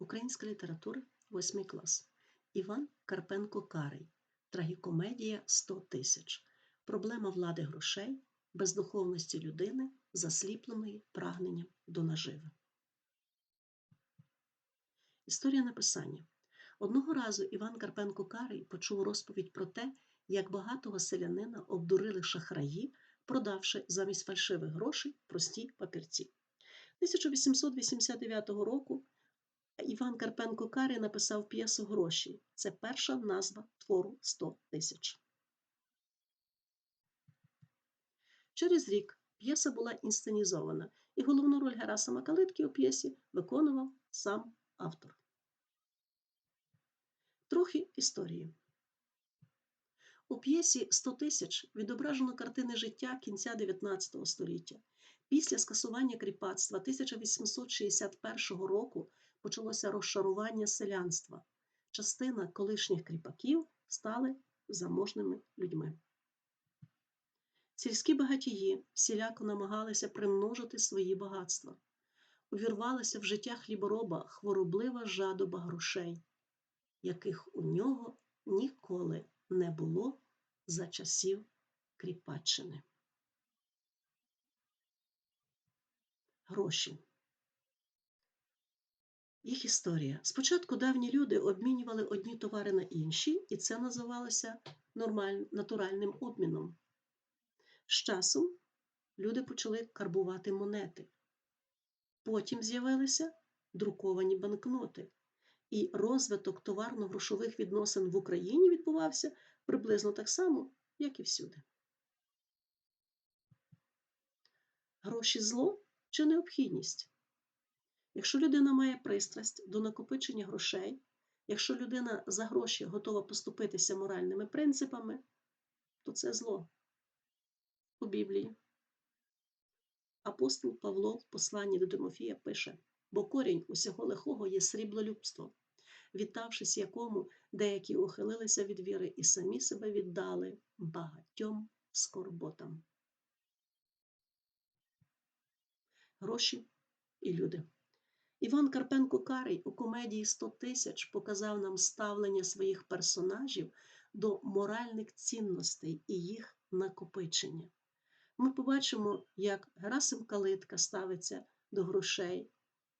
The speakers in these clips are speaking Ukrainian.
Українська література, 8 клас. Іван Карпенко Карий. Трагікомедія 100 тисяч. Проблема влади грошей, бездуховності людини, засліпленої прагненням до наживи. Історія написання. Одного разу Іван Карпенко Карий почув розповідь про те, як багатого селянина обдурили шахраї, продавши замість фальшивих грошей прості папірці. 1889 року Іван Карпенко Карий написав п'єсу Гроші. Це перша назва твору 100 тисяч. Через рік п'єса була інсценізована, і головну роль Герасима Калитки у п'єсі виконував сам автор. Трохи історії. У п'єсі «100 тисяч відображено картини життя кінця 19 століття. Після скасування кріпацтва 1861 року почалося розшарування селянства. Частина колишніх кріпаків стали заможними людьми. Сільські багатії всіляко намагалися примножити свої багатства. Увірвалася в життя хлібороба хвороблива жадоба грошей, яких у нього ніколи не було за часів Кріпаччини. Гроші. Їх історія. Спочатку давні люди обмінювали одні товари на інші, і це називалося нормаль... натуральним обміном. З часом люди почали карбувати монети. Потім з'явилися друковані банкноти, і розвиток товарно-грошових відносин в Україні відбувався приблизно так само, як і всюди. Гроші зло чи необхідність? Якщо людина має пристрасть до накопичення грошей, якщо людина за гроші готова поступитися моральними принципами, то це зло. У Біблії. Апостол Павло в посланні до Тимофія пише: бо корінь усього лихого є сріблолюбство, віддавшись якому деякі ухилилися від віри і самі себе віддали багатьом скорботам. Гроші і люди. Іван Карпенко Карий у комедії «100 тисяч показав нам ставлення своїх персонажів до моральних цінностей і їх накопичення. Ми побачимо, як Герасим Калитка ставиться до грошей,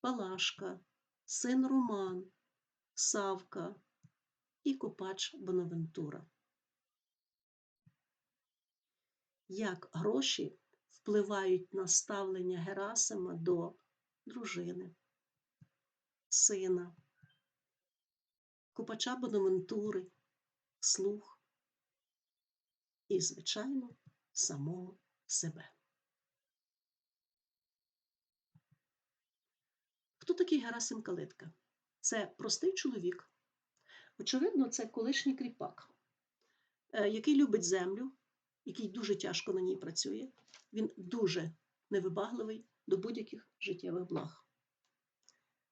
Палашка, син Роман, Савка і Копач Бонавентура. Як гроші впливають на ставлення Герасима до дружини, сина, Копача Бонавентури, слух і, звичайно, самого себе. Хто такий Герасим Калитка? Це простий чоловік. Очевидно, це колишній кріпак, е, який любить землю, який дуже тяжко на ній працює. Він дуже невибагливий до будь-яких життєвих благ.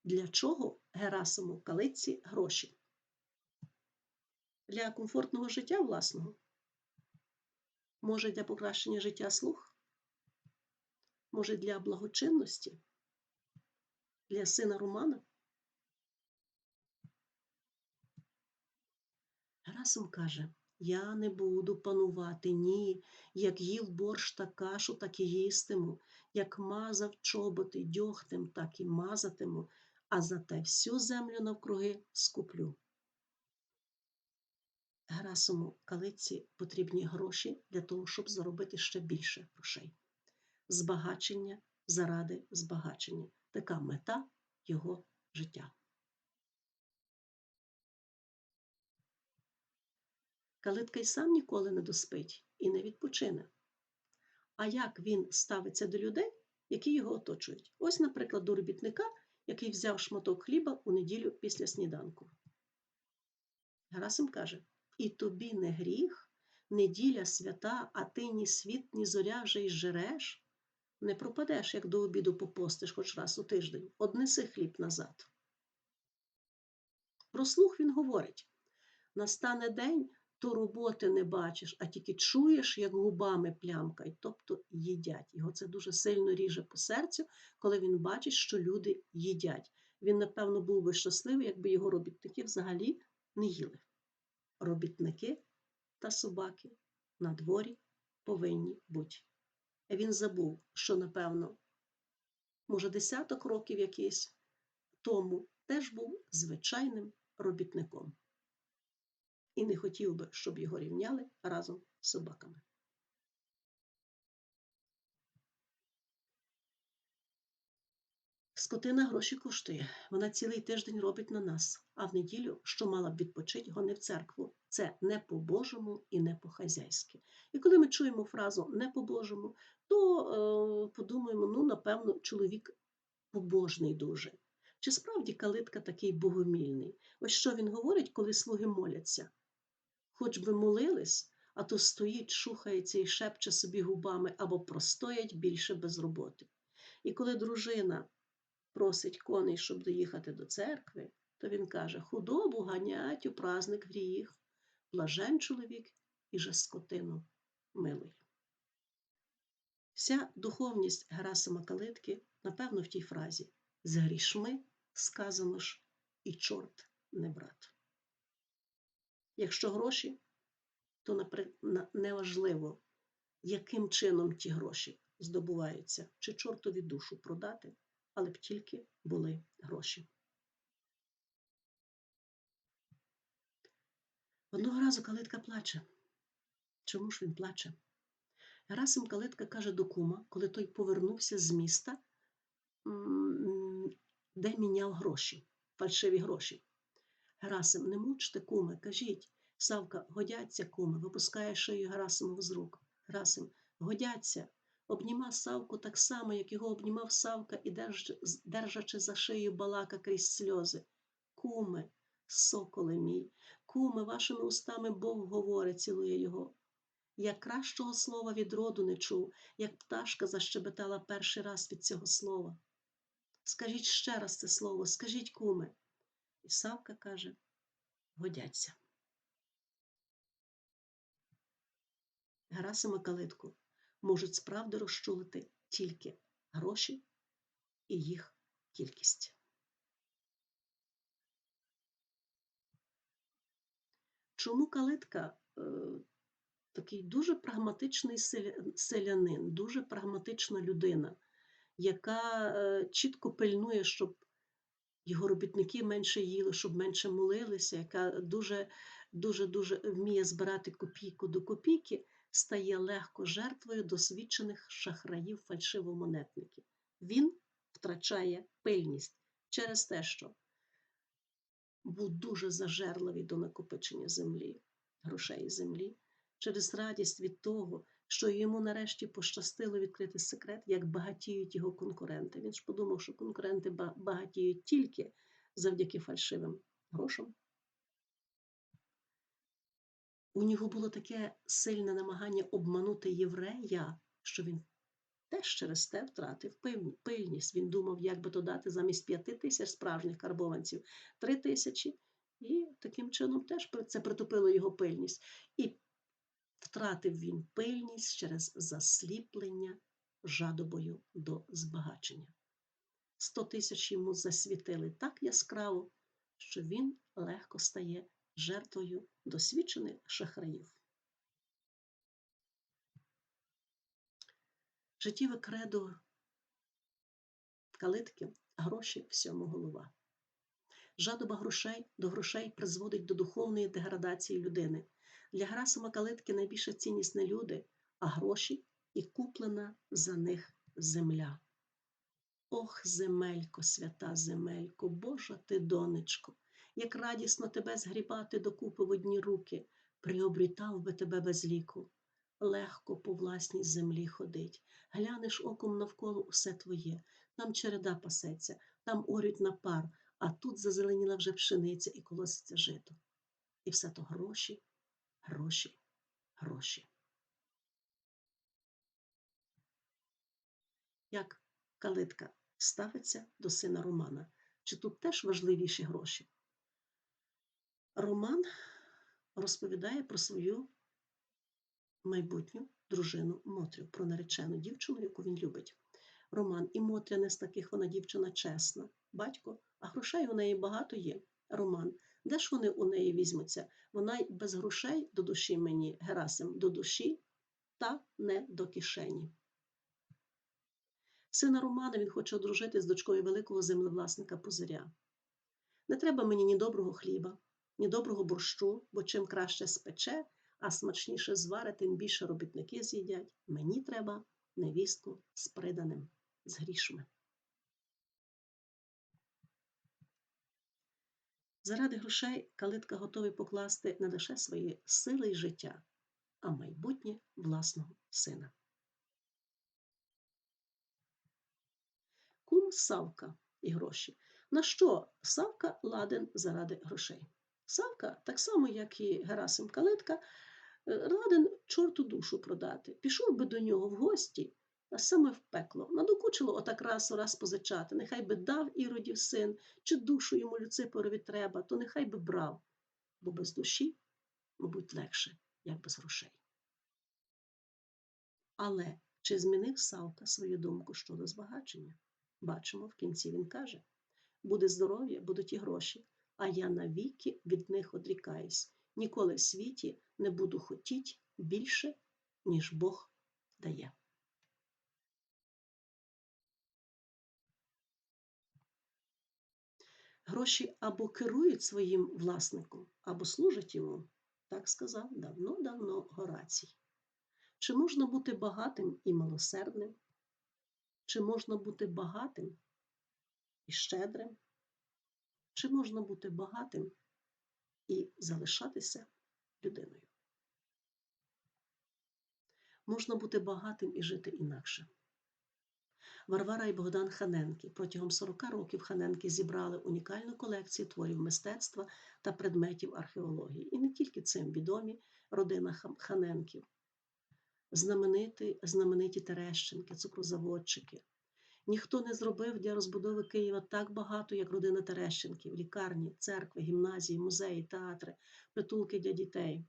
Для чого Герасиму Калитці гроші? Для комфортного життя власного? Може, для покращення життя слух? Може, для благочинності? Для сина Романа? Герасим каже: Я не буду панувати, ні, як їв борщ та кашу, так і їстиму, як мазав чоботи дьогтем, так і мазатиму, а зате всю землю навкруги скуплю. Герасиму калиці потрібні гроші для того, щоб заробити ще більше грошей. Збагачення заради збагачення. Така мета його життя. Калитка й сам ніколи не доспить і не відпочине. А як він ставиться до людей, які його оточують? Ось, наприклад, до робітника, який взяв шматок хліба у неділю після сніданку. Герасим каже: І тобі не гріх, неділя свята, а ти ні світ, ні зоря вже й жереш. Не пропадеш, як до обіду попостиш хоч раз у тиждень, однеси хліб назад. Про слух він говорить: настане день, то роботи не бачиш, а тільки чуєш, як губами плямкають, тобто їдять. Його це дуже сильно ріже по серцю, коли він бачить, що люди їдять. Він, напевно, був би щасливий, якби його робітники взагалі не їли. Робітники та собаки на дворі повинні бути. Він забув, що, напевно, може, десяток років якийсь тому теж був звичайним робітником і не хотів би, щоб його рівняли разом з собаками. Скотина гроші коштує. Вона цілий тиждень робить на нас, а в неділю, що мала б відпочити, гони в церкву. Це не по-божому і не по-хазяйськи. І коли ми чуємо фразу не по-божому, то е, подумаємо, ну, напевно, чоловік побожний дуже. Чи справді калитка такий богомільний? Ось що він говорить, коли слуги моляться. Хоч би молились, а то стоїть, шухається і шепче собі губами або простоять більше без роботи. І коли дружина просить коней, щоб доїхати до церкви, то він каже: худобу ганять у праздник гріх, блажен чоловік і же скотину милий. Вся духовність Герасима Калитки, напевно, в тій фразі з грішми сказано ж і чорт не брат. Якщо гроші, то неважливо, яким чином ті гроші здобуваються, чи чортові душу продати, але б тільки були гроші. Одного разу калитка плаче. Чому ж він плаче? Герасим Калитка каже до кума, коли той повернувся з міста, де міняв гроші, фальшиві гроші. Герасим, не мучте, куме, кажіть, Савка, годяться, куме, випускає шию Герасимову з рук. Герасим, годяться, обніма Савку так само, як його обнімав Савка і держачи за шию балака крізь сльози. Куме, соколе мій, куме, вашими устами Бог говорить, цілує його. Я кращого слова від роду не чув, як пташка защебетала перший раз від цього слова. Скажіть ще раз це слово, скажіть, куме. І Савка каже, годяться. Герасима калитку можуть справді розчулити тільки гроші і їх кількість. Чому калитка е, такий дуже прагматичний селянин, дуже прагматична людина, яка е, чітко пильнує, щоб його робітники менше їли, щоб менше молилися, яка дуже дуже дуже вміє збирати копійку до копійки, стає легко жертвою досвідчених шахраїв фальшивомонетників. Він втрачає пильність через те, що був дуже зажерливий до накопичення землі, грошей землі, через радість від того, що йому нарешті пощастило відкрити секрет, як багатіють його конкуренти. Він ж подумав, що конкуренти багатіють тільки завдяки фальшивим грошам. У нього було таке сильне намагання обманути єврея, що він теж через те втратив пильність. Він думав, як би то дати замість п'яти тисяч справжніх карбованців три тисячі, і таким чином теж це притупило його пильність. І втратив він пильність через засліплення жадобою до збагачення. Сто тисяч йому засвітили так яскраво, що він легко стає жертвою досвідчених шахраїв. Життєве кредо калитки гроші всьому голова. Жадоба грошей до грошей призводить до духовної деградації людини. Для Грасима калитки найбільша цінність не люди, а гроші і куплена за них земля. Ох, земелько, свята земелько, Божа ти, донечко, як радісно тебе згрібати докупи в одні руки, приобрітав би тебе без ліку. Легко по власній землі ходить, глянеш оком навколо усе твоє, там череда пасеться, там орють на пар, а тут зазеленіла вже пшениця і колоситься жито. І все то гроші, гроші, гроші. Як калитка ставиться до сина Романа? Чи тут теж важливіші гроші? Роман розповідає про свою майбутню дружину Мотрю, про наречену дівчину, яку він любить. Роман і Мотря не з таких вона дівчина чесна, батько, а грошей у неї багато є. Роман, де ж вони у неї візьмуться? Вона й без грошей до душі мені, Герасим, до душі та не до кишені. Сина Романа він хоче одружити з дочкою великого землевласника Пузиря. Не треба мені ні доброго хліба, ні доброго борщу, бо чим краще спече, а смачніше зваре, тим більше робітники з'їдять. Мені треба невістку з приданим, з грішми. Заради грошей калитка готовий покласти не лише свої сили й життя, а майбутнє власного сина. Кум Савка і гроші. На що Савка ладен заради грошей? Савка, так само, як і Герасим Калитка, е, ладен чорту душу продати. Пішов би до нього в гості, саме в пекло. Надокучило отак раз у раз позичати. Нехай би дав іродів син, чи душу йому Люципорові треба, то нехай би брав, бо без душі, мабуть, легше, як без грошей. Але чи змінив Савка свою думку щодо збагачення? Бачимо, в кінці він каже: буде здоров'я, будуть і гроші, а я навіки від них одрікаюсь. Ніколи в світі не буду хотіть більше, ніж Бог дає. Гроші або керують своїм власником, або служать йому, так сказав давно-давно Горацій. Чи можна бути багатим і милосердним? Чи можна бути багатим і щедрим? Чи можна бути багатим і залишатися людиною? Можна бути багатим і жити інакше. Варвара і Богдан Ханенки протягом 40 років Ханенки зібрали унікальну колекцію творів мистецтва та предметів археології. І не тільки цим відомі родина Ханенків, знамениті, знамениті Терещенки, цукрозаводчики. Ніхто не зробив для розбудови Києва так багато, як родина Терещенків, лікарні, церкви, гімназії, музеї, театри, притулки для дітей.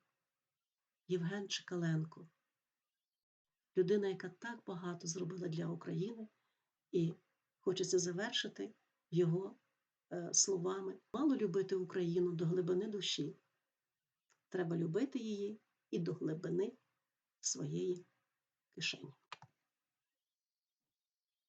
Євген Чекаленко, людина, яка так багато зробила для України, і хочеться завершити його е, словами: мало любити Україну до глибини душі. Треба любити її і до глибини своєї кишені.